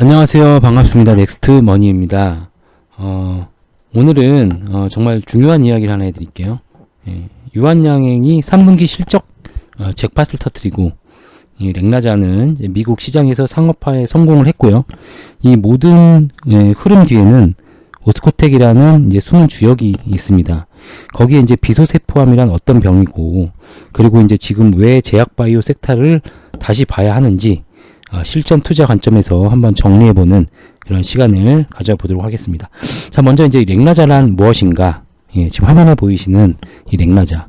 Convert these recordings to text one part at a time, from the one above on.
안녕하세요. 반갑습니다. 넥스트 머니입니다. 어, 오늘은 어, 정말 중요한 이야기를 하나 해드릴게요. 예, 유한양행이 3분기 실적 어, 잭팟을 터뜨리고 이 렉나자는 이제 미국 시장에서 상업화에 성공을 했고요. 이 모든 예, 흐름 뒤에는 오스코텍이라는 이제 숨은 주역이 있습니다. 거기에 이제 비소세포암이란 어떤 병이고 그리고 이제 지금 왜 제약바이오 섹터를 다시 봐야 하는지 어, 실전 투자 관점에서 한번 정리해보는 그런 시간을 가져보도록 하겠습니다. 자, 먼저 이제 렉나자란 무엇인가? 예, 지금 화면에 보이시는 이 렉나자.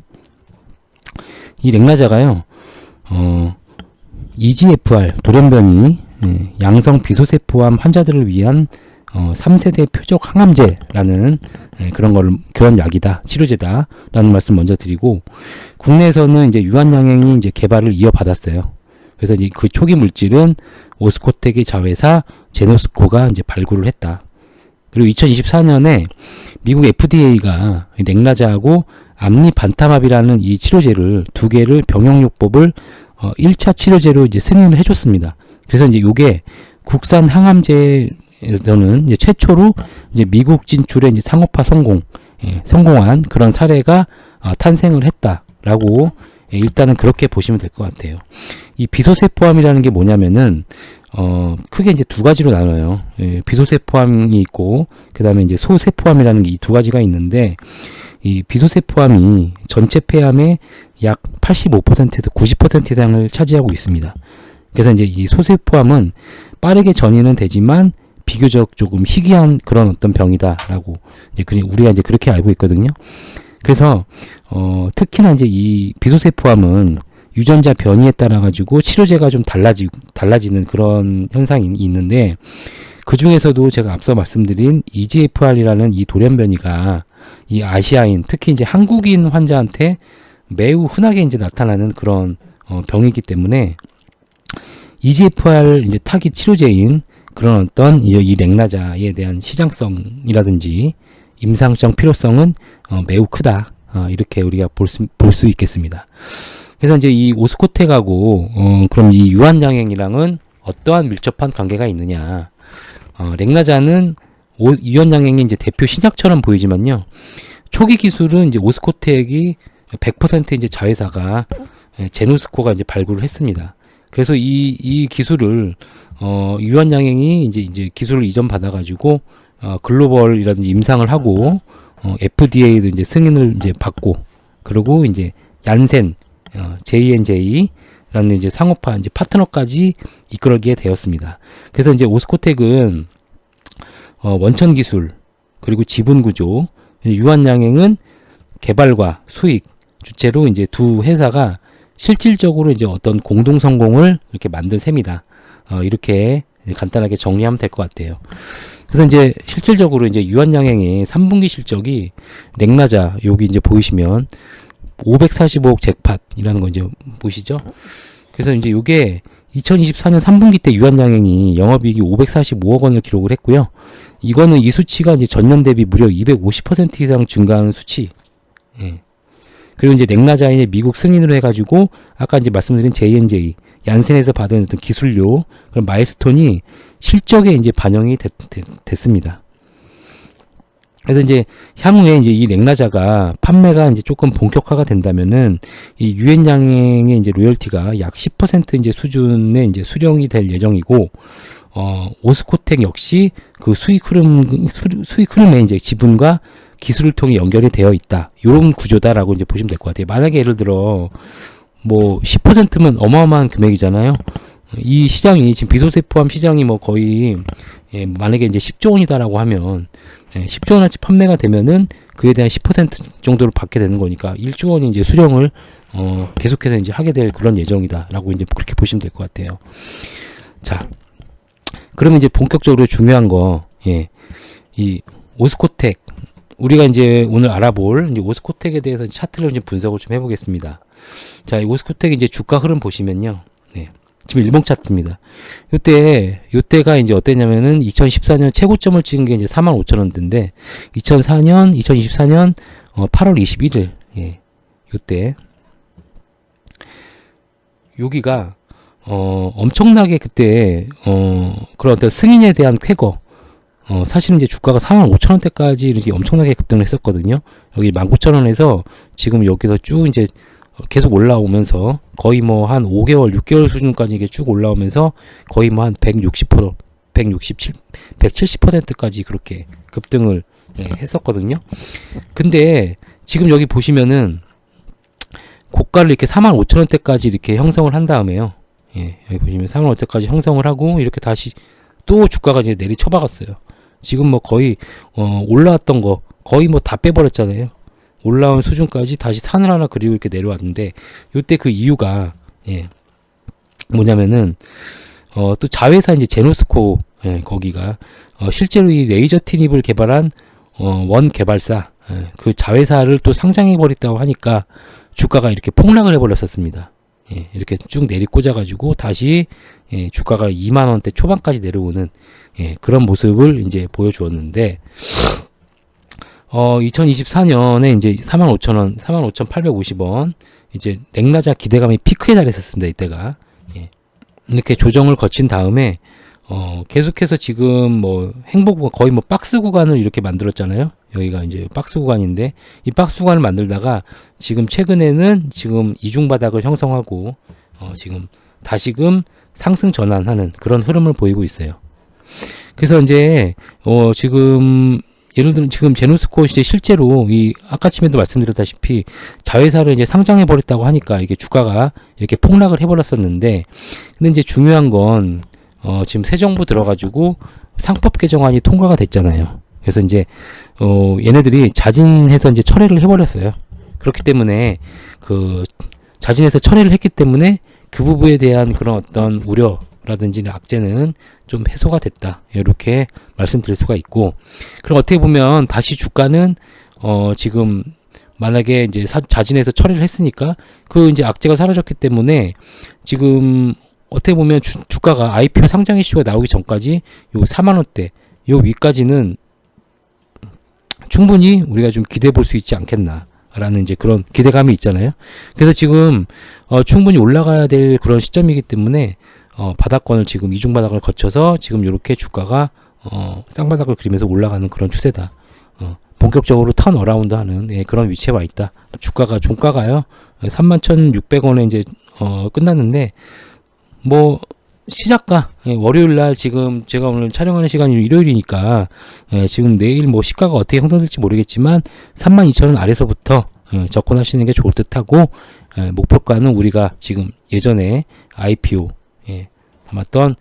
이 렉나자가요, 어, EGFR 돌연변이 예, 양성 비소세포암 환자들을 위한 어, 3세대 표적 항암제라는 예, 그런 걸 교환 약이다, 치료제다라는 말씀 먼저 드리고 국내에서는 이제 유한양행이 이제 개발을 이어받았어요. 그래서 이제 그 초기 물질은 오스코텍의 자회사 제노스코가 이제 발굴을 했다. 그리고 2024년에 미국 FDA가 렉나자하고 암리반타맙이라는 이 치료제를 두 개를 병용요법을 어 1차 치료제로 이제 승인을 해줬습니다. 그래서 이제 이게 국산 항암제에서는 이제 최초로 이제 미국 진출의 이제 상업화 성공, 예, 성공한 그런 사례가 어, 탄생을 했다라고 예, 일단은 그렇게 보시면 될 것 같아요. 이 비소세포암이라는 게 뭐냐면은 어 크게 이제 두 가지로 나눠요. 예, 비소세포암이 있고 그다음에 이제 소세포암이라는 게 이 두 가지가 있는데 이 비소세포암이 전체 폐암의 약 85%에서 90% 이상을 차지하고 있습니다. 그래서 이제 이 소세포암은 빠르게 전이는 되지만 비교적 조금 희귀한 그런 어떤 병이다라고 이제 우리가 이제 그렇게 알고 있거든요. 그래서 어 특히나 이제 이 비소세포암은 유전자 변이에 따라 가지고 치료제가 좀 달라지 달라지는 그런 현상이 있는데 그 중에서도 제가 앞서 말씀드린 EGFR이라는 이 돌연 변이가 이 아시아인 특히 이제 한국인 환자한테 매우 흔하게 이제 나타나는 그런 어, 병이기 때문에 EGFR 이제 타깃 치료제인 그런 어떤 이, 이 렉나자에 대한 시장성이라든지 임상적 필요성은 어, 매우 크다. 어, 이렇게 우리가 볼수 볼 수 있겠습니다. 그래서 이제 이 오스코텍하고 어, 그럼 이 유한양행이랑은 어떠한 밀접한 관계가 있느냐? 어, 렉나자는 오, 유한양행이 이제 대표 신약처럼 보이지만요. 초기 기술은 이제 오스코텍이 100% 이제 자회사가 예, 제노스코가 이제 발굴을 했습니다. 그래서 이, 이 기술을 어, 유한양행이 이제 이제 기술을 이전 받아가지고 어, 글로벌이라든지 임상을 하고 어, FDA도 이제 승인을 이제 받고 그리고 이제 얀센 어, J&J라는 이제 상업화 이제 파트너까지 이끌게 되었습니다. 그래서 이제 오스코텍은 어, 원천 기술 그리고 지분 구조 유한양행은 개발과 수익 주체로 이제 두 회사가 실질적으로 이제 어떤 공동 성공을 이렇게 만든 셈이다. 어, 이렇게 간단하게 정리하면 될 것 같아요. 그래서 이제 실질적으로 이제 유한양행의 3분기 실적이 렉나자 여기 이제 보이시면 545억 잭팟이라는 거 이제 보시죠. 그래서 이제 이게 2024년 3분기 때 유한양행이 영업이익이 545억 원을 기록을 했고요. 이거는 이 수치가 이제 전년 대비 무려 250% 이상 증가한 수치. 예. 그리고 이제 렉나자인의 미국 승인으로 해가지고 아까 이제 말씀드린 J&J 얀센에서 받은 어떤 기술료 그런 마일스톤이 실적에 이제 반영이 됐, 습니다 그래서 이제 향후에 이제 이 렉나자가 판매가 이제 조금 본격화가 된다면은 이 유엔 양행의 이제 로열티가 약 10% 이제 수준의 이제 수령이 될 예정이고 어 오스코텍 역시 그 수익 흐름 수- 수익 흐름의 이제 지분과 기술을 통해 연결이 되어 있다. 이런 구조다라고 이제 보시면 될 것 같아요. 만약에 예를 들어 뭐 10%면 어마어마한 금액이잖아요. 이 시장이 지금 비소세 포함 시장이 뭐 거의 예, 만약에 이제 10조 원이다라고 하면 예, 10조 원어치 판매가 되면은 그에 대한 10% 정도를 받게 되는 거니까 1조 원이 이제 수령을 어, 계속해서 이제 하게 될 그런 예정이다라고 이제 그렇게 보시면 될 것 같아요. 자, 그러면 이제 본격적으로 중요한 거, 예, 이 오스코텍 우리가 이제 오늘 알아볼 이제 오스코텍에 대해서 차트를 이제 분석을 좀 해보겠습니다. 자, 이 오스코텍 이제 주가 흐름 보시면요, 네, 지금 일봉 차트입니다. 요때 요때가 이제 어땠냐면은 2014년 최고점을 찍은 게 이제 45,000원대인데 2004년 2024년 어 8월 21일 예. 요때 여기가 어, 엄청나게 그때, 어, 그런 어떤 승인에 대한 쾌거, 어, 사실은 이제 주가가 4만 5천 원대까지 이렇게 엄청나게 급등을 했었거든요. 여기 19,000원에서 지금 여기서 쭉 이제 계속 올라오면서 거의 뭐 한 5개월, 6개월 수준까지 이게 쭉 올라오면서 거의 뭐 한 160%, 167, 170%까지 그렇게 급등을 예, 했었거든요. 근데 지금 여기 보시면은 고가를 이렇게 4만 5천 원대까지 이렇게 형성을 한 다음에요. 예, 여기 보시면 4만 원대까지 형성을 하고 이렇게 다시 또 주가가 이제 내리 쳐박았어요. 지금 뭐 거의 어, 올라왔던 거 거의 뭐 다 빼버렸잖아요. 올라온 수준까지 다시 산을 하나 그리고 이렇게 내려왔는데 요때 그 이유가 예, 뭐냐면은 어, 또 자회사 이제 제노스코 예, 거기가 어, 실제로 이 레이저 티닙을 개발한 어, 원 개발사 예, 그 자회사를 또 상장해 버렸다고 하니까 주가가 이렇게 폭락을 해버렸었습니다. 예, 이렇게 쭉 내리 꽂아가지고 다시 예, 주가가 2만 원대 초반까지 내려오는 예, 그런 모습을 이제 보여주었는데 어, 2024년에 이제 45,000원, 45,850원 이제 넥라자 기대감이 피크에 달했었습니다. 이때가 예. 이렇게 조정을 거친 다음에 어, 계속해서 지금 뭐 행복 거의 뭐 박스 구간을 이렇게 만들었잖아요. 여기가 이제 박스 구간인데 이 박스 구간을 만들다가 지금 최근에는 지금 이중 바닥을 형성하고 어, 지금 다시금 상승 전환하는 그런 흐름을 보이고 있어요. 그래서 이제 어, 지금 예를 들면 지금 제노스코 이제 실제로 이 아까 침에도 말씀드렸다시피 자회사를 이제 상장해 버렸다고 하니까 이게 주가가 이렇게 폭락을 해 버렸었는데 근데 이제 중요한 건 어, 지금 새 정부 들어가지고 상법 개정안이 통과가 됐잖아요. 그래서 이제 어, 얘네들이 자진해서 이제 철회를 해 버렸어요. 그렇기 때문에 그 자진해서 철회를 했기 때문에 그 부분에 대한 그런 어떤 우려 라든지 악재는 좀 해소가 됐다. 이렇게 말씀드릴 수가 있고, 그리고 어떻게 보면 다시 주가는 어, 지금 만약에 이제 사, 자진해서 처리를 했으니까 그 이제 악재가 사라졌기 때문에 지금 어떻게 보면 주, 주가가 IPO 상장 이슈가 나오기 전까지 요 4만 원대 요 위까지는 충분히 우리가 좀 기대해 볼 수 있지 않겠나 라는 이제 그런 기대감이 있잖아요. 그래서 지금 어, 충분히 올라가야 될 그런 시점이기 때문에 어, 바닥권을 지금 이중 바닥을 거쳐서 지금 이렇게 주가가 어, 쌍바닥을 그리면서 올라가는 그런 추세다. 어, 본격적으로 턴 어라운드 하는 예, 그런 위치에 와 있다. 주가가 종가가요. 31,600원에 이제 어, 끝났는데 뭐 시작가 예, 월요일 날 지금 제가 오늘 촬영하는 시간이 일요일이니까 예, 지금 내일 뭐 시가가 어떻게 형성될지 모르겠지만 32,000원 아래서부터 예, 접근하시는 게 좋을 듯하고 예, 목표가는 우리가 지금 예전에 IPO 예, 담았던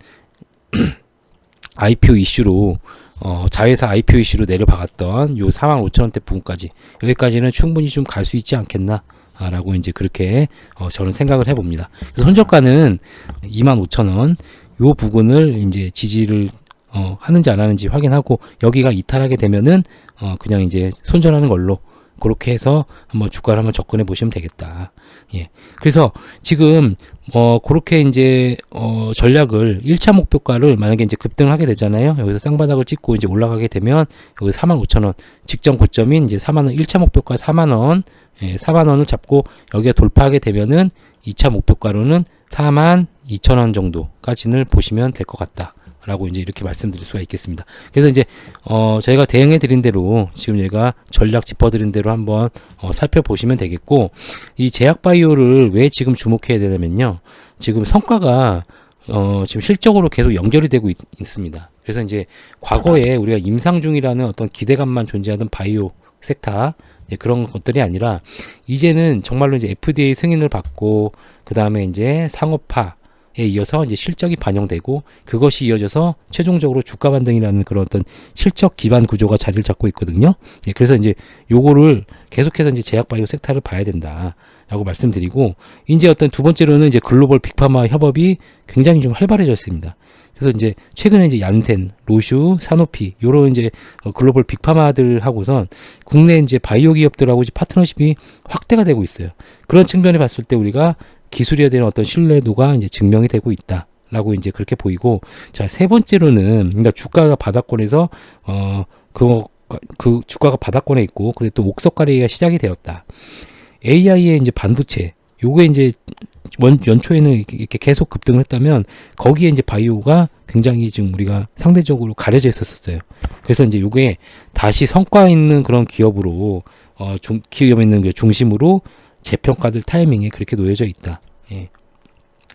IPO 이슈로 어, 자회사 IPO 이슈로 내려박았던 요 45,000원대 부분까지 여기까지는 충분히 좀 갈 수 있지 않겠나 아, 라고 이제 그렇게 어, 저는 생각을 해봅니다. 그래서 손절가는 25,000원 요 부분을 이제 지지를 어, 하는지 안 하는지 확인하고 여기가 이탈하게 되면은 어, 그냥 이제 손절하는 걸로 그렇게 해서 한번 주가를 한번 접근해 보시면 되겠다. 예. 그래서 지금 어 그렇게 이제 어 전략을 1차 목표가를 만약에 이제 급등을 하게 되잖아요. 여기서 쌍바닥을 찍고 이제 올라가게 되면 여기 45,000원 직전 고점인 이제 4만 원 1차 목표가 4만 원 예, 4만 원을 잡고 여기가 돌파하게 되면은 2차 목표가로는 4만 2천 원 정도까지는 보시면 될 것 같다. 라고 이제 이렇게 말씀드릴 수가 있겠습니다. 그래서 이제 어 저희가 대응해 드린 대로 지금 얘가 전략 짚어 드린 대로 한번 어 살펴보시면 되겠고 이 제약 바이오를 왜 지금 주목해야 되냐면요. 지금 성과가 어 지금 실적으로 계속 연결이 되고 있, 습니다 그래서 이제 과거에 우리가 임상 중이라는 어떤 기대감만 존재하던 바이오 섹터 그런 것들이 아니라 이제는 정말로 이제 FDA 승인을 받고 그 다음에 이제 상업화 에 이어서 이제 실적이 반영되고 그것이 이어져서 최종적으로 주가 반등이라는 그런 어떤 실적 기반 구조가 자리를 잡고 있거든요. 예, 그래서 이제 요거를 계속해서 이제 제약 바이오 섹터를 봐야 된다라고 말씀드리고 이제 어떤 두 번째로는 이제 글로벌 빅파마 협업이 굉장히 좀 활발해졌습니다. 그래서 이제 최근에 이제 얀센, 로슈, 사노피 요런 이제 어, 글로벌 빅파마들 하고선 국내 이제 바이오 기업들하고 이제 파트너십이 확대가 되고 있어요. 그런 측면에 봤을 때 우리가 기술에 대한 어떤 신뢰도가 이제 증명이 되고 있다. 라고 이제 그렇게 보이고 자 세 번째로는 그러니까 주가가 바닥권에서 어그 그 주가가 바닥권에 있고 그리고 또 옥석 가리가 시작이 되었다. AI의 이제 반도체 요게 이제 원, 연초에는 이렇게, 이렇게 계속 급등을 했다면 거기에 이제 바이오가 굉장히 지금 우리가 상대적으로 가려져 있었었어요. 그래서 이제 요게 다시 성과 있는 그런 기업으로 어, 중, 기업 있는 그 중심으로 재평가될 타이밍에 그렇게 놓여져 있다. 예.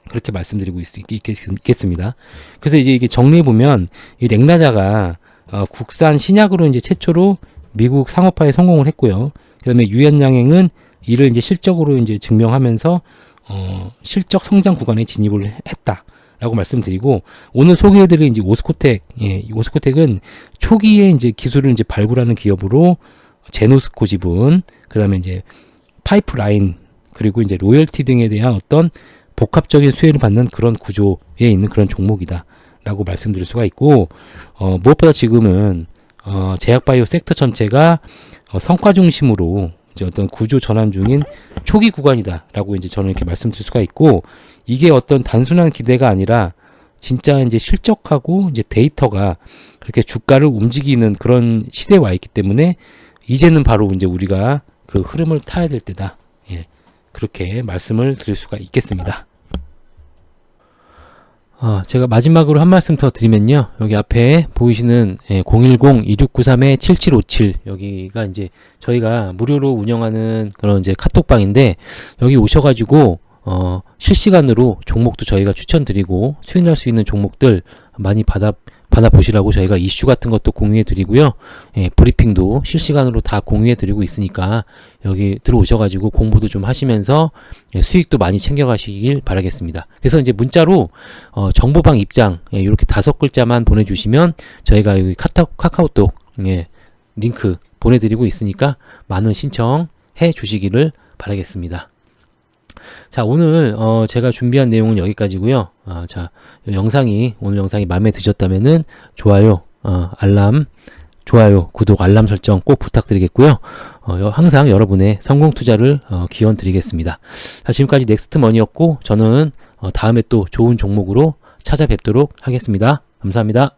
그렇게 말씀드리고 있, 겠 습니다 그래서 이제 이게 정리해 보면 이 렉나자가 어, 국산 신약으로 이제 최초로 미국 상업화에 성공을 했고요. 그다음에 유연양행은 이를 이제 실적으로 이제 증명하면서 어, 실적 성장 구간에 진입을 했다 라고 말씀드리고 오늘 소개해드릴 이제 오스코텍, 예, 이 오스코텍은 초기에 이제 기술을 이제 발굴하는 기업으로 제노스코 지분, 그다음에 이제 파이프라인 그리고 이제 로열티 등에 대한 어떤 복합적인 수혜를 받는 그런 구조에 있는 그런 종목이다라고 말씀드릴 수가 있고 어, 무엇보다 지금은 어, 제약바이오 섹터 전체가 어, 성과 중심으로 이제 어떤 구조 전환 중인 초기 구간이다라고 이제 저는 이렇게 말씀드릴 수가 있고 이게 어떤 단순한 기대가 아니라 진짜 이제 실적하고 이제 데이터가 그렇게 주가를 움직이는 그런 시대에 와 있기 때문에 이제는 바로 이제 우리가 그 흐름을 타야 될 때다. 예. 그렇게 말씀을 드릴 수가 있겠습니다. 아, 제가 마지막으로 한 말씀 더 드리면요. 여기 앞에 보이시는 예, 010-2693-7757 여기가 이제 저희가 무료로 운영하는 그런 이제 카톡방인데 여기 오셔가지고 어, 실시간으로 종목도 저희가 추천드리고 수익날 수 있는 종목들 많이 받아 받아보시라고 저희가 이슈 같은 것도 공유해 드리고요. 예, 브리핑도 실시간으로 다 공유해 드리고 있으니까 여기 들어오셔가지고 공부도 좀 하시면서 예, 수익도 많이 챙겨가시길 바라겠습니다. 그래서 이제 문자로 어, 정보방 입장 예, 이렇게 다섯 글자만 보내주시면 저희가 여기 카톡, 카카오톡 예, 링크 보내드리고 있으니까 많은 신청해 주시기를 바라겠습니다. 자 오늘 어, 제가 준비한 내용은 여기까지고요. 아, 자 영상이 오늘 영상이 마음에 드셨다면은 좋아요, 어, 알람, 좋아요, 구독, 알람 설정 꼭 부탁드리겠고요. 어, 여- 항상 여러분의 성공 투자를 어, 기원 드리겠습니다. 자, 지금까지 넥스트 머니였고 저는 어, 다음에 또 좋은 종목으로 찾아뵙도록 하겠습니다. 감사합니다.